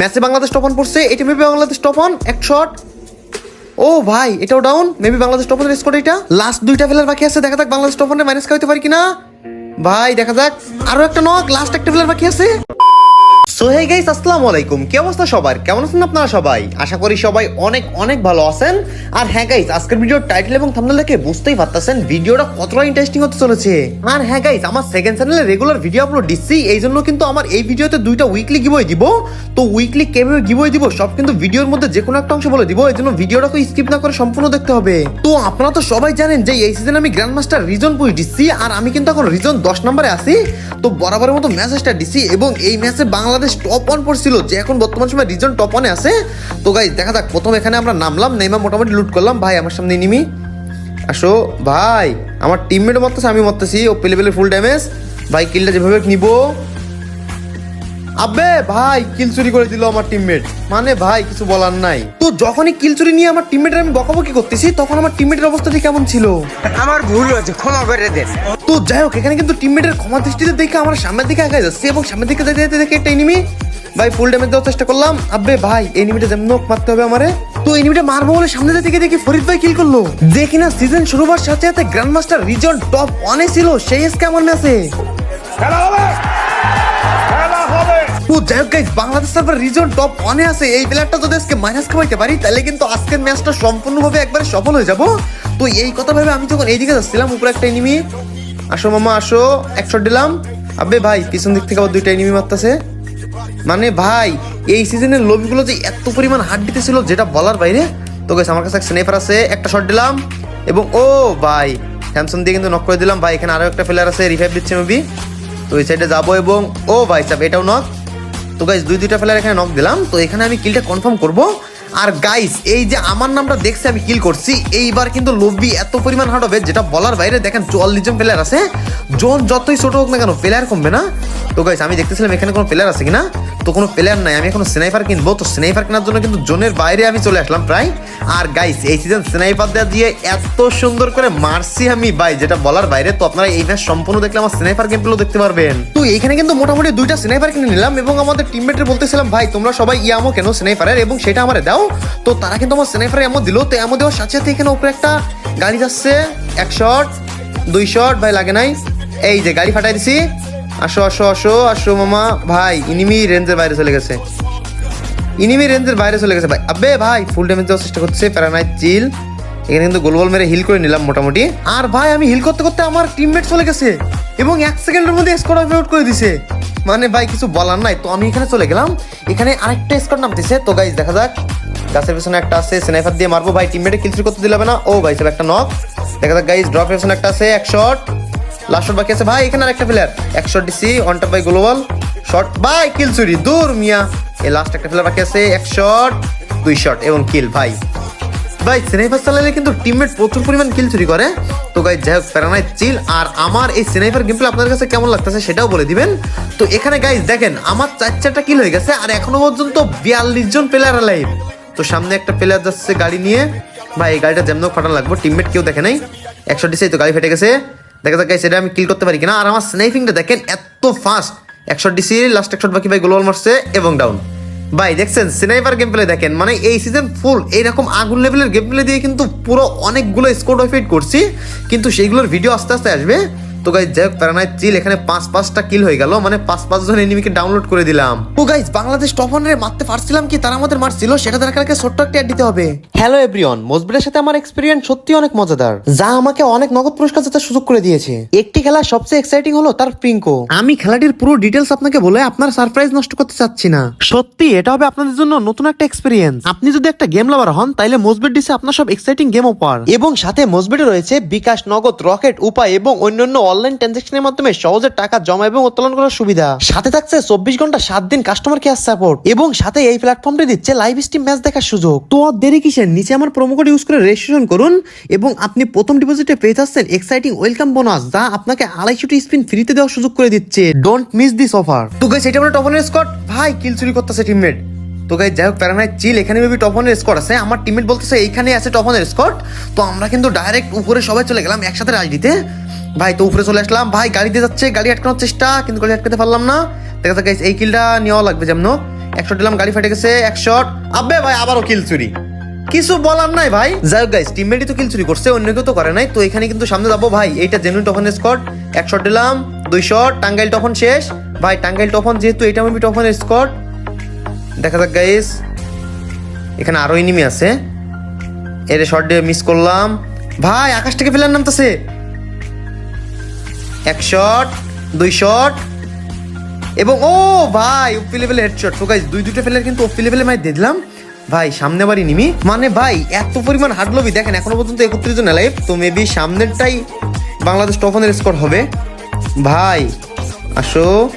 ম্যাচে বাংলাদেশ টপন পড়ছে, এটা মেবি বাংলাদেশ টপন এক শট ও ভাই, এটাও ডাউন মেবি বাংলাদেশ টপনের স্কোর এটা। লাস্ট দুইটা ফেলার বাকি আছে, দেখা যাক বাংলাদেশ টপ অনে মাইনাস খাইতে পারি কিনা। ভাই, দেখা যাক। আরও একটা নক লাস্ট একটা ফেলার বাকি আছে। আসসালামু আলাইকুম কি অবস্থা সবার? কেমন আছেন আপনারা সবাই? আশা করি সবাই অনেক অনেক ভালো আছেন। আর হ্যাঁ গাইস আজকের ভিডিওর টাইটেল এবং থাম্বনেল দেখে বুঝতেই পারতেছেন ভিডিওটা কতটা ইন্টারেস্টিং হতে চলেছে। আর হ্যাঁ গাইস আমার সেকেন্ড চ্যানেলে রেগুলার ভিডিও আপলোড দিচ্ছি। এই জন্য কিন্তু আমার এই ভিডিওতে দুইটা উইকলি গিভওয়ে দিব। তো উইকলি কীভাবে গিভওয়ে দিব, সব কিন্তু ভিডিওর মধ্যে যে কোনো একটা অংশ বলে দিব। এই জন্য ভিডিওটাকে স্কিপ না করে সম্পূর্ণ দেখতে হবে। তো আপনারা তো সবাই জানেন যে এই সিজনে আমি গ্র্যান্ড মাস্টার রিজন পুশ দিচ্ছি। আর আমি কিন্তু এখন রিজন দশ নম্বরে আছি। তো বরাবরের মতো ম্যাচ স্টার্ট দিচ্ছি এবং এই ম্যাচে বাংলাদেশ টপ ওয়ান পড়ছিল, যে এখন বর্তমান সময় রিজন টপ ওয়ানে আছে। তো গাই দেখা যাক, প্রথম এখানে আমরা নামলাম নেইমা মোটামুটি লুট করলাম। ভাই, আমার সামনে নিমি আসো, ভাই, আমার টিমমেটও মারতেছে আমি মারতেছি ও পেলে পেলে ফুল ড্যামেজ ভাই কিলটা যেভাবে নিব। আবে ভাই কিল চুরি করে দিল আমার টিমমেট মানে ভাই কিছু বলার নাই। তো যখনই কিল চুরি নিয়ে আমার টিমমেটের আমি বকাবকি করতেছি তখন আমার টিমমেটের অবস্থাটি কেমন ছিল? আমার ভুল হয়েছে ক্ষমা করে দেন। তো যাই হোক এখানে কিন্তু টিমমেটের ক্ষমা দৃষ্টিতে দেখে আমার সামনের দিকে আগে যাচ্ছে এবং সামনের দিকে যেতে যেতে দেখে একটা এনিমি ভাই ফুল ড্যামেজ দেওয়ার চেষ্টা করলাম। আব্বে ভাই এনিমিটা যেমন হোক মারতে হবে আমারে। তো এনিমিটা মারবো বলে সামনে থেকে দেখি ফরিদ ভাই কিল করল। যে কিনা সিজন শুরু হওয়ার সাথে সাথে গ্র্যান্ড মাস্টার রিজন টপ অনে ছিল সেই এসকে আমার ম্যাচে ও, যাই হোক guys Bangladesh server region top অনে আছে। এই প্লেয়ারটা যদি আজকে মাইনাস খাওয়াইতে পারি, তাহলে কিন্তু আজকের ম্যাচটা সম্পূর্ণভাবে একবারে সফল হয়ে যাব। তো এই কথা ভেবে আমি যখন এইদিকে যাচ্ছিলাম, উপরে একটা এনিমি আসো মামা, আসো এক শট দিলাম। আবে ভাই, পিছন দিক থেকে আবার দুইটা এনিমি মারতেছে। মানে ভাই, এই সিজনের লবিগুলো যে এত পরিমাণ হাত দিতেছিল যেটা বলার বাইরে। তো গাইস আমার কাছে স্নেপার আছে, একটা শট দিলাম। এবং ও ভাই স্যামসং দিয়ে কিন্তু নক করে দিলাম। ভাই, এখানে আরও একটা প্লেয়ার আছে রিভাইভ দিচ্ছে মেবি তো এই সাইডে যাব এবং ও ভাই সাহেব এটাও নক তো গাইস দুই দুইটা প্লেয়ার এখানে নক দিলাম। তো এখানে আমি কিলটা কনফার্ম করব। আর গাইস এই যে আমার নামটা দেখছে, আমি কিল করছি। এইবার কিন্তু লব্বি এত পরিমাণ হার্ড হবে যেটা বলার বাইরে দেখেন চুয়াল্লিশ জন প্লেয়ার আছে। জোন যতই ছোট হোক না কেন প্লেয়ার কমবে না। তো গাইস আমি দেখতেছিলাম এখানে কোনো প্লেয়ার আছে কিনা। তো কোনো প্লেয়ার নাই, আমি এখন স্নাইপার কিনবো। তো স্নাইপার কেনার জন্য কিন্তু জোনের বাইরে আমি চলে আসলাম প্রায়। আর গাইস এই সিজন স্নাইপার দেওয়া দিয়ে এত সুন্দর করে মারছি আমি ভাই, যেটা বলার বাইরে। তো আপনারা এই ম্যাচ সম্পূর্ণ দেখলে আমার স্নাইপার গেমগুলো দেখতে পারবেন। তো এইখানে কিন্তু মোটামুটি দুইটা স্নাইপার কিনে নিলাম এবং আমাদের টিমমেটের বলতেছিলাম, ভাই, তোমরা সবাই ইয়ামো কেন স্নাইপারের এবং সেটা আমার দাও। তো তারা কিন্তু আমার স্নাইপারে এমন দিল। তো এমন দেওয়ার সাথে সাথে এখানে উপরে একটা গাড়ি যাচ্ছে। এক শট দুই শট ভাই, লাগে নাই। এই যে গাড়ি ফাটাই দিছি। আসো আসো আসো আসো, মামা। ভাই ইনিমি রেঞ্জের বাইরে চলে গেছে। ইনিমি রেঞ্জের বাইরে চলে গেছে, ভাই। আবে ভাই ফুল ড্যামেজ দেওয়ার চেষ্টা করছে প্যারানাইট চিল এখানে কিন্তু গোল বল মেরে হিল করে নিলাম মোটামুটি। আর ভাই, আমি হিল করতে করতে আমার টিমমেট চলে গেছে এবং এক সেকেন্ডের মধ্যে স্কোর আউট করে দিছে। মানে ভাই, কিছু বলার নাই। তো আমি এখানে চলে গেলাম। এখানে আরেকটা স্কোর নামতেছে। তো গাইজ দেখা যাক। গাছের পেছনে একটা আছে স্নাইপার দিয়ে মারবো। ভাই টিমমেটে কিলচুরি করতে দিলাম না। ও ভাই সব একটা নক দেখা যাক গাইজ ড্রপ পেছনে একটা আছে, এক শট লাস্ট শট বাকি আছে। ভাই, এখানে আরেকটা প্লেয়ার এক শট দিছি on top by global shot by kill চুরি দূর মিয়া। এই লাস্ট একটা প্লেয়ার বাকি আছে, এক শট দুই শট এবং কিল ভাই। ভাই স্নাইপার চালালে কিন্তু টিমমেট প্রচুর পরিমাণ কিল চুরি করে। তো গাই যাই হোক প্যারানাই চিল আর আমার এই স্নাইপার গেমপ্লে আপনাদের কাছে কেমন লাগতেছে সেটাও বলে দিবেন। তো এখানে গাইজ দেখেন, আমার চার চারটা কিল হয়ে গেছে আর এখনও পর্যন্ত বিয়াল্লিশ জন প্লেয়ার লাইভ তো সামনে একটা প্লেয়ার যাচ্ছে গাড়ি নিয়ে। ভাই, এই গাড়িটা যেমন ফাটানো লাগবে টিমমেট কেউ দেখে নাই। একশো ডিসে তো গাড়ি ফেটে গেছে। দেখা যাক সেটা আমি কিল করতে পারি কিনা। আর আমার স্নাইপিংটা দেখেন, এত ফাস্ট একশো ডিসি লাস্ট একশো বাকি ভাই গোলওয়াল মারছে এবং ডাউন ভাই, দেখছেন স্নাইপার গেম প্লে দেখেন মানে এই সিজন ফুল এইরকম আগুন লেভেলের গেম প্লে দিয়ে কিন্তু পুরো অনেকগুলো স্কোর ফিট করছি, কিন্তু সেইগুলোর ভিডিও আস্তে আস্তে আসবে। তো গাইজ যাই হোক প্যারানাই চিল এখানে পাঁচ পাঁচটা কিল হয়ে গেল। মানে পাঁচ পাঁচ জন এনিমিকে ডাউনলোড করে দিলাম। ও গাইজ বাংলাদেশ টপ ওয়ানের মারতে পারছিলাম কি? তারা আমাদের মারছিল সেটা দেখার আগে ছোট্ট একটা অ্যাড দিতে হবে। হ্যালো এভরিওয়ান মজবিরের সাথে আমার এক্সপিরিয়েন্স সত্যি অনেক মজাদার যা আমাকে অনেক নগদ পুরস্কার জেতার সুযোগ করে দিয়েছে। একটি খেলা সবচেয়ে এক্সাইটিং হলো তার প্রিঙ্কো আমি খেলাটির পুরো ডিটেলস আপনাকে বলে আপনার সারপ্রাইজ নষ্ট করতে চাচ্ছি না। সত্যি এটা হবে আপনাদের জন্য নতুন একটা এক্সপিরিয়েন্স আপনি যদি একটা গেম লাভার হন তাইলে মজবেট ডিসে আপনার সব এক্সাইটিং গেম অফার এবং সাথে মজবেটে রয়েছে বিকাশ নগদ রকেট উপায় এবং অন্যান্য অনলাইন ট্রানজাকশনের মাধ্যমে সহজে টাকা জমা এবং উত্তোলন করার সুবিধা। সাথে থাকছে চব্বিশ ঘণ্টা সাত দিন কাস্টমার কেয়ার সাপোর্ট এবং সাথে এই প্ল্যাটফর্মটি দিচ্ছে লাইভ স্ট্রিম ম্যাচ দেখার সুযোগ। তো আর দেরি কিসের? নিচে আমার প্রোমো কোড ইউজ করে রেজিস্ট্রেশন করুন এবং আপনি প্রথম ডিপোজিটে পেয়ে যাচ্ছেন এক্সাইটিং ওয়েলকাম বোনাস যা আপনাকে আড়াইশোটি স্পিন ফ্রিতে দেওয়ার সুযোগ করে দিচ্ছে। ডোন্ট মিস দিস অফার তো গাইস এটা আমরা টপনের স্কট ভাই কিল চুরি করতেছে টিমমেট তো গাই যাই হোক প্যারানাই চিল এখানে মেবি টপনের স্কট আছে। আমার টিমমেট বলতেছে এইখানে আছে টপনের স্কট তো আমরা কিন্তু ডাইরেক্ট উপরে সবাই চলে গেলাম একসাথে রাজ দিতে ভাই, তো উপরে চলে আসলাম। ভাই, গাড়িতে যাচ্ছে, গাড়ি আটকানোর চেষ্টা, কিন্তু গাড়ি আটকাতে পারলাম না। দেখা যাক এই কিলটা নেওয়া লাগবে যেমন। হোক। এক শট দিলাম, গাড়ি ফেটে গেছে, এক শট আবে ভাই, আবারও কিল চুরি। কিছু বলার নাই ভাই। যাই হোক গাইস টিমমেটই তো কিল চুরি করছে অন্য কেউ তো করে নাই। তো এখানে কিন্তু সামনে যাব ভাই। এইটা জেনুইন টফন স্কট এক দিলাম, দুই শট টাঙ্গাইল টফন শেষ। ভাই, টাঙ্গাইল টফন যেহেতু এটা আমি টফন স্কট দেখা যাক গাইস এখানে আরও এনিমি আছে। এর শট দিয়ে মিস করলাম। ভাই, আকাশ থেকে ফেলার নামতেছে। এক শট দুই শট এবং ও ভাই ওপি লেভেলে হেডশট তো গাইস দুই দুটো ফেলার কিন্তু ওপি লেভেলে দেখলাম দিলাম। ভাই, সামনে বাড়ি নিমি। মানে ভাই, এত পরিমাণ হার্ড লবি দেখেন, এখনও পর্যন্ত একত্রিশ জন লাইভ তো মেবি সামনেরটাই বাংলাদেশ টপনের স্কোর হবে। ভাই, আসো।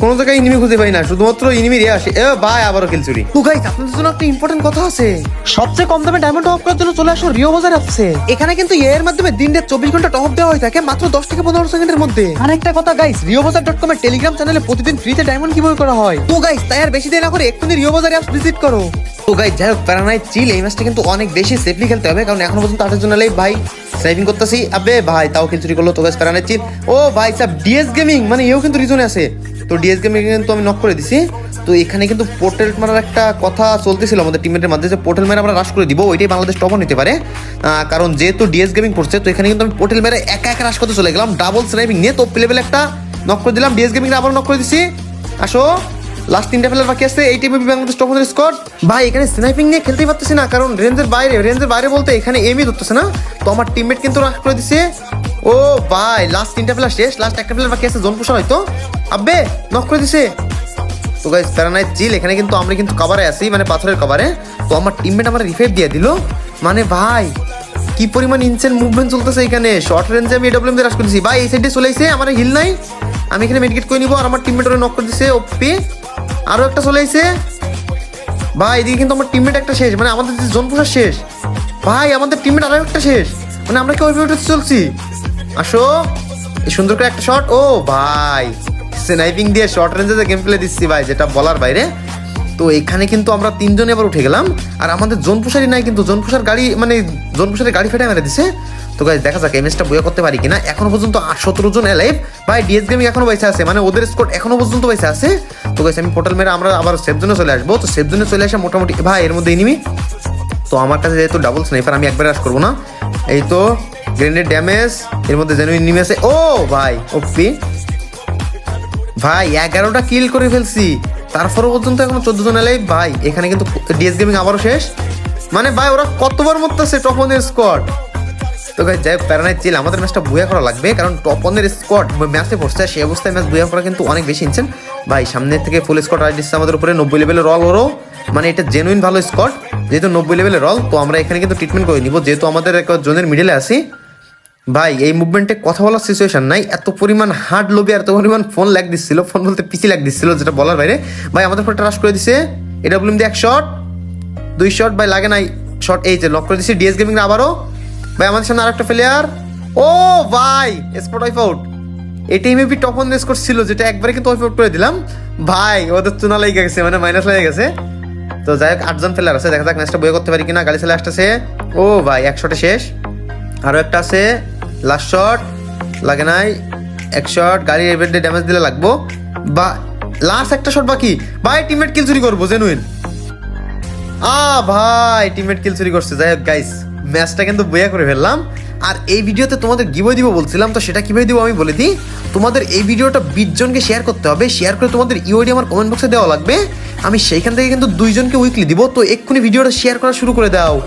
কোনো জায়গায় ইনিমি খুঁজে পাই না, শুধুমাত্র ইনিমি রে আসে। এ ভাই, আবারও কিল চুরি। তো গাইস আপনাদের জন্য একটা ইম্পর্টেন্ট কথা আছে। সবচেয়ে কম দামে ডায়মন্ড টপ করার জন্য চলে আসো রিও বাজার অ্যাপসে এখানে কিন্তু এর মাধ্যমে দিন রাত চব্বিশ ঘণ্টা টপ দেওয়া হয়ে থাকে মাত্র দশ থেকে পনেরো সেকেন্ডের মধ্যে। আরেকটা কথা গাইস রিও বাজার ডট কমের টেলিগ্রাম চ্যানেলে প্রতিদিন ফ্রিতে ডায়মন্ড কীভাবে করা হয়। তো গাইস তাই আর বেশি দেরি না করে এক্ষুনি রিও বাজার অ্যাপস ভিজিট করো। তো গাইস যাই হোক প্যারানাই চিল এই ম্যাচটা কিন্তু অনেক বেশি সেফলি খেলতে হবে, কারণ এখনও পর্যন্ত আটের জন্য লাই ভাই। স্নাইপিং করতেছি। আবে ভাই, তাও কিল চুরি করল, তো গাইস প্যারানাই চিল ও ভাই সাব ডিএস গেমিং মানে এও কিন্তু রিজনে আছে। তো ডিএস গেমিং কিন্তু আমি নক করে দিছি। তো এখানে কিন্তু পোর্টাল মারার একটা কথা চলতেছিল আমাদের টিমের মধ্যে যে পোর্টাল মেরে আমরা রাশ করে দিব, ওইটাই বাংলাদেশ টপও নিতে পারে। কারণ যেহেতু ডিএস গেমিং পড়ছে তো এখানে কিন্তু আমি পোর্টাল মেরে একা একা রাশ করতে চলে গেলাম। ডাবল স্নাইপিং নিয়ে তো লেভেল একটা নক করে দিলাম। ডিএস গেমিং আবার নক করে দিছি। আসো লাস্ট তিনটা ফেলার বাকি আছে, এই টিমে বাংলাদেশ টপ স্কোয়াড ভাই, এখানে স্নাইপিং নিয়ে খেলতেই পারতেছি না, কারণ রেঞ্জের বাইরে রেঞ্জের বাইরে বলতে এখানে এমই ধরতেছে না। তো আমার টিমমেট কিন্তু রাশ করে দিছে। ও ভাই লাস্ট তিনটা ফেলা শেষ লাস্ট একটা ফেলার বাকি আছে, জোন পোষা হয়তো আব্বে নক করে দিছে। তো গাইস প্যারানাইট চিল এখানে কিন্তু আমরা কিন্তু কভারে আছি মানে পাথরের কভারে তো আমার টিমমেট আমার রিফাইভ দিয়ে দিল। মানে ভাই, কি পরিমাণ ইনসেন মুভমেন্ট চলতেছে এখানে। শর্ট রেঞ্জে আমি এডব্লিউএম দিয়ে রাশ করতেছি ভাই, এই সাইডে চলে আইছে, আমার হিল নাই। আমি এখানে মেডিকেট করে নিব, আর আমার টিমমেট ওরে নক করে দিছে ওপি আরও একটা চলে আইছে। ভাই, এদিকে কিন্তু আমার টিমমেট একটা শেষ মানে আমাদের জোন পোষার শেষ। ভাই, আমাদের টিমমেট আরও একটা শেষ। মানে আমরা কি ওইভাবে চলছি? আসো। সুন্দর করে একটা শট ও ভাই স্নাইপিং দিয়ে শর্ট রেঞ্জে গেম প্লে দিচ্ছি ভাই, যেটা বলার বাইরে। তো এখানে কিন্তু আমরা তিনজন এবার উঠে গেলাম। আর আমাদের জোন পুষারি নাই, কিন্তু জোন পুষার গাড়ি মানে জোনপুষারের গাড়ি ফেটে মেরে দিছে। তো গাইজ দেখা যাক এমএসটা বইয়া করতে পারি কিনা। এখনও পর্যন্ত সতেরো জন এলাইভ ভাই ডিএস গেমিং এখনও পয়সা আছে মানে ওদের স্কোর এখনও পর্যন্ত পয়সা আছে। তো গাইজ আমি পোর্টাল মেরে আমরা আবার সেফ জোনে চলে আসব। তো সেফ জোনে চলে আসা মোটামুটি ভাই, এর মধ্যে এনিমি তো আমার কাছে যেহেতু ডাবল স্নাইপার আমি একবারে রাশ করব না। এই তো গ্রেনেড ড্যামেজ এর মধ্যে জেনুইন নিমে আছে ও, ভাই ওপি ভাই, এগারোটা কিল করে ফেলছি। তারপরও পর্যন্ত এখন চোদ্দ জন এলাই ভাই, এখানে কিন্তু ডিএস গেমিং আবারও শেষ। মানে ভাই, ওরা কতবার মরতেছে টপ ওয়ানের স্কোয়াড তো গাইজ যাই প্যারানাই চিল আমাদের ম্যাচটা বুয়া করা লাগবে, কারণ টপ ওয়ানের স্কোয়াড ম্যাচে পড়ছে সেই অবস্থায় ম্যাচ বুয়া করা কিন্তু অনেক বেশি ইনসেন ভাই সামনের থেকে ফুল স্কোয়াড রাইড দিচ্ছে আমাদের উপরে, নব্বই লেভেলের রল ওরও। মানে এটা জেনুইন ভালো স্কোয়াড যেহেতু নব্বই লেভেলের রল তো আমরা এখানে কিন্তু ট্রিটমেন্ট করে নিব। যেহেতু আমাদের জোনের মিডিলে আছি ভাই, এই মুভমেন্টে কথা বলার সিচুয়েশন নাই। এত পরিমাণ হার্ড লবি এত পরিমাণ ফোন ল্যাগ দিচ্ছিল। ফোন বলতে পিসি লাগ দিচ্ছিল, যেটা বলার বাইরে। ভাই, আমাদের ফোনটা রাশ করে দিছে। এটা বললাম দিয়ে এক শট দুই শট ভাই, লাগে নাই। শট এই যে লক করে দিছি ডিএস গেমিং আবারও। ভাই, আমাদের সামনে আরেকটা প্লেয়ার ও ভাই স্পট ওয়াইফ আউট এটাই মেবি টপ অন স্কোর ছিল যেটা একবারে কিন্তু ওয়াইফ আউট করে দিলাম। ভাই, ওদের চুনা লেগে গেছে মানে মাইনাস লেগে গেছে। তো যাই হোক, আটজন প্লেয়ার আছে, দেখা যাক ম্যাচটা বয়ে করতে পারি কিনা গাড়ি চলে আসতেছে। ও ভাই, এক শটে শেষ। আরও একটা আছে। লাস্ট শট লাগে নাই। এক শট গাড়ির এভেন্টে ড্যামেজ দিলে লাগবো। বা লাস্ট একটা শট বাকি। ভাই টিমমেট কিল চুরি করব জেনুইন আ, ভাই টিমমেট কিল চুরি করছে। যাই হোক গাইস ম্যাচটা কিন্তু বইয়া করে ফেললাম। আর এই ভিডিওতে তোমাদের গিবই দিব বলছিলাম, তো সেটা কীভাবে দিব আমি বলে দিই। তোমাদের এই ভিডিওটা বিশ জনকে শেয়ার করতে হবে। শেয়ার করে তোমাদের ইউআইডি আমার কমেন্ট বক্সে দেওয়া লাগবে। আমি সেইখান থেকে কিন্তু দুইজনকে উইকলি দিব। তো এক্ষুনি ভিডিওটা শেয়ার করা শুরু করে দাও।